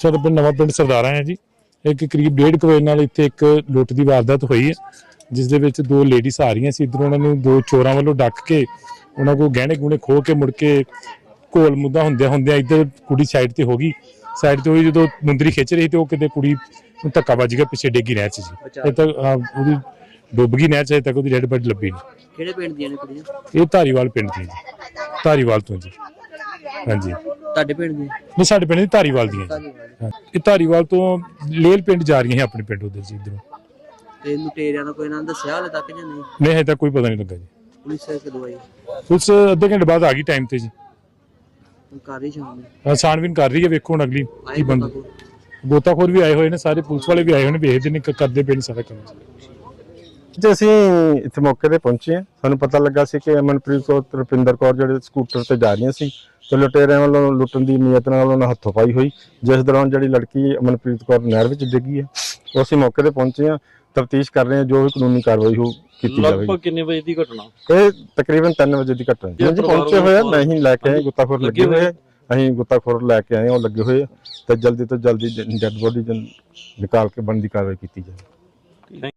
ਸਾਡਾ ਪਿੰਡ ਨਵਾਂ ਪਿੰਡ ਸਰਦਾਰਾ ਹੈ ਜੀ। ਇੱਕ ਕਰੀਬ 1.5 ਵਜੇ ਨਾਲ ਇੱਥੇ ਇੱਕ ਲੁੱਟ ਦੀ ਵਾਰਦਾਤ ਹੋਈ ਹੈ ਜਿਸ ਦੇ ਵਿੱਚ ਦੋ ਲੇਡੀਜ਼ ਆ ਰਹੀਆਂ ਸੀ। ਇਧਰੋਂ ਉਹਨਾਂ ਨੂੰ ਦੋ ਚੋਰਾਂ ਵੱਲੋਂ ਡੱਕ ਕੇ ਉਹਨਾਂ ਕੋਲ ਗਹਿਣੇ ਗੁਣੇ ਖੋਹ ਕੇ ਮੁੜ ਕੇ ਘੋਲ ਮੁੱਦਾ ਹੁੰਦਿਆਂ ਹੁੰਦਿਆਂ ਇੱਧਰ ਕੁੜੀ ਸਾਈਡ ਤੇ ਹੋ ਗਈ। ਸਾਈਡ ਤੇ ਹੋਈ ਜਦੋਂ ਮੁੰਦਰੀ ਖਿੱਚ ਰਹੀ ਤੇ ਉਹ ਕਿਤੇ ਕੁੜੀ ਨੂੰ ਧੱਕਾ ਵੱਜ ਗਿਆ ਪਿੱਛੇ ਡੇਗੀ ਨਹਿਰ 'ਚ ਜੀ। ਇਹ ਤੱਕ ਹਾਂ, ਉਹਦੀ ਡੁੱਬ ਗਈ ਨਹਿਰ 'ਚ ਅਜੇ ਤੱਕ ਉਹਦੀ ਡੈਡ ਬੋਡੀ ਲੱਭੀ ਨਹੀਂ। ਕਿਹੜੇ ਪਿੰਡ ਦੀਆਂ ਨੇ ਕੁੜੀਆਂ? ਇਹ ਧਾਰੀਵਾਲ ਪਿੰਡ ਦੀ ਜੀ। ਧਾਰੀਵਾਲ ਤੋਂ ਜੀ। ਹਾਂਜੀ। ਤੁਹਾਡੇ ਪਿੰਡ ਦੀਆਂ ਨਹੀਂ ਸਾਡੇ ਪਿੰਡ ਦੀ ਧਾਰੀਵਾਲ ਦੀਆਂ ਜੀ। ਹਾਂ। ਇਹ ਧਾਰੀਵਾਲ ਤੋਂ ਲੇਲ ਪਿੰਡ ਜਾ ਰਹੀਆਂ ਹੈ ਆਪਣੇ ਪਿੰਡ ਉਧਰ ਜੀ ਇਧਰੋਂ। ਤੇ ਲੁਟੇਰਿਆਂ ਦਾ ਕੋਈ ਨਾਂ ਦੱਸਿਆ ਹਲੇ ਤੱਕ ਜਾਂ ਨਹੀਂ? ਨਹੀਂ ਹਜੇ ਤੱਕ ਕੋਈ ਪਤਾ ਨਹੀਂ ਲੱਗਾ ਜੀ। ਪੁਲਿਸ ਹੈ ਕਦੋਂ ਆਈ? ਪੁਲਿਸ ਅੱਧੇ ਘੰਟੇ ਬਾਅਦ ਆ ਗਈ ਟਾਈਮ ਤੇ ਜੀ। ਕਰ ਰਹੀ ਸ਼ਾਮ ਨੂੰ? ਹਾਂ, ਛਾਣਬੀਨ ਕਰ ਰਹੀ ਹੈ ਵੇਖੋ ਹੁਣ ਅਗਲੀ ਆਏ ਕੀ ਬੰਦ ਬੰਦਾ ਗੋਤਾਖੋਰ ਵੀ ਆਏ ਹੋਏ ਨੇ ਸਾਰੇ ਪੁਲਿਸ ਵਾਲੇ ਵੀ ਆਏ ਹੋਏ ਨੇ ਵੇਖਦੇ ਨੇ ਕ- ਕਰਦੇ ਪਏ ਨੇ ਸਾਰਾ ਕੰਮ। ਜੇ ਅਸੀਂ ਇੱਥੇ ਮੌਕੇ ਤੇ ਪਹੁੰਚੇ ਹਾਂ ਸਾਨੂੰ ਪਤਾ ਲੱਗਾ ਸੀ ਕਿ ਅਮਨਪ੍ਰੀਤ ਕੌਰ ਤੇ ਰੁਪਿੰਦਰ ਕੌਰ ਜਿਹੜੇ ਸਕੂਟਰ ਤੇ ਜਾ ਰਹੀਆਂ ਸੀ ਤੇ ਲੁਟੇਰਿਆਂ ਵੱਲੋਂ ਲੁੱਟਣ ਦੀ ਨੀਅਤ ਨਾਲ ਉਹਨਾਂ ਹੱਥੋਂ ਪਾਈ ਹੋਈ। ਜਿਸ ਦੌਰਾਨ ਜਿਹੜੀ ਲੜਕੀ ਅਮਨਪ੍ਰੀਤ ਕੌਰ ਨਹਿਰ ਵਿੱਚ ਡਿੱਗੀ ਹੈ ਉਹ ਅਸੀਂ ਮੌਕੇ ਤੇ ਪਹੁੰਚੇ ਹਾਂ ਤਫਤੀਸ਼ ਕਰ ਰਹੇ ਹਾਂ ਜੋ ਵੀ ਕਾਨੂੰਨੀ ਕਾਰਵਾਈ ਹੋ ਕੀਤੀ ਜਾਵੇਗੀ। ਲਗਭਗ ਕਿੰਨੇ ਵਜੇ ਦੀ ਘਟਨਾ? ਇਹ ਤਕਰੀਬਨ 3 ਵਜੇ ਦੀ ਘਟਨਾ ਹੈ। ਜੀ ਪਹੁੰਚੇ ਹੋਏ ਆ ਮੈਂ ਹੀ ਲੈ ਕੇ ਆਏ ਗੁੱਤਾਖੋਰ ਲੱਗੇ ਹੋਏ ਅਸੀਂ ਗੁੱਤਾਖੋਰ ਲੈ ਕੇ ਆਏ ਉਹ ਲੱਗੇ ਹੋਏ ਆ ਤੇ ਜਲਦੀ ਤੋਂ ਜਲਦੀ ਡੈੱਡ ਬੋਡੀ ਨਿਕਾਲ ਕੇ ਬਣਦੀ ਕਾਰਵਾਈ ਕੀਤੀ ਜਾਵੇ।